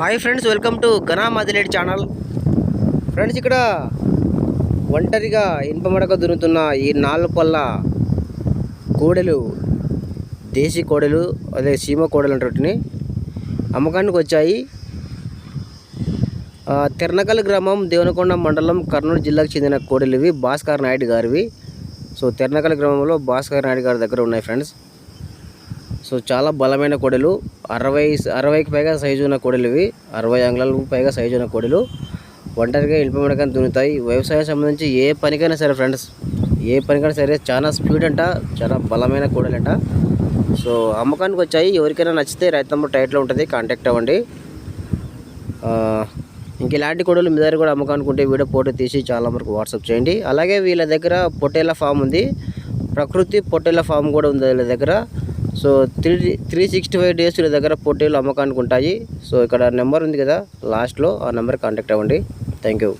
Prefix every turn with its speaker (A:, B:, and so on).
A: Hi friends welcome to ఘనా మదిలేడ్ channel. Friends ఇక్కడ ఒంటరిగా ఇనుపమడక దున్నుతున్న ఈ నాలుగు పళ్ళ కోడెలు దేశీ కోడెలు అదే సీమ కోడలు అంటారు అమ్మకానికి వచ్చాయి. తెర్నకల్ గ్రామం దేవనకొండ మండలం కర్నూలు జిల్లాకు చెందిన కోడెలు ఇవి భాస్కర్ నాయుడు గారివి. సో తెర్నకల్ గ్రామంలో భాస్కర్ నాయుడు గారి దగ్గర ఉన్నాయి ఫ్రెండ్స్. సో చాలా బలమైన కోడెలు. అరవై అరవైకి పైగా సైజు ఉన్న కోడలు ఇవి. అరవై అంగుళాలకు పైగా సైజు ఉన్న కోడలు. ఒంటరిగా ఇంపమడకని దున్నుతాయి. వ్యవసాయం సంబంధించి ఏ పనికైనా సరే ఫ్రెండ్స్ ఏ పనికైనా సరే చాలా స్పీడ్ అంట చాలా బలమైన కూడలంట. సో అమ్మకానికి వచ్చాయి. ఎవరికైనా నచ్చితే రైతు టైట్లో ఉంటుంది. కాంటాక్ట్ అవ్వండి. ఇంక ఇలాంటి కోడలు మీ దగ్గర కూడా అమ్మకానికి వీడియో ఫోటో తీసి చాలా వరకు వాట్సాప్ చేయండి. అలాగే వీళ్ళ దగ్గర పొట్టేళ్ళ ఫామ్ ఉంది. ప్రకృతి పొట్టేళ్ళ ఫామ్ కూడా ఉంది వీళ్ళ దగ్గర. So three three sixty five days వీళ్ళ దగ్గర పోటీలు అమ్మకానికి ఉంటాయి. సో ఇక్కడ నెంబర్ ఉంది కదా లాస్ట్లో ఆ నెంబర్ కాంటాక్ట్ అవ్వండి. Thank you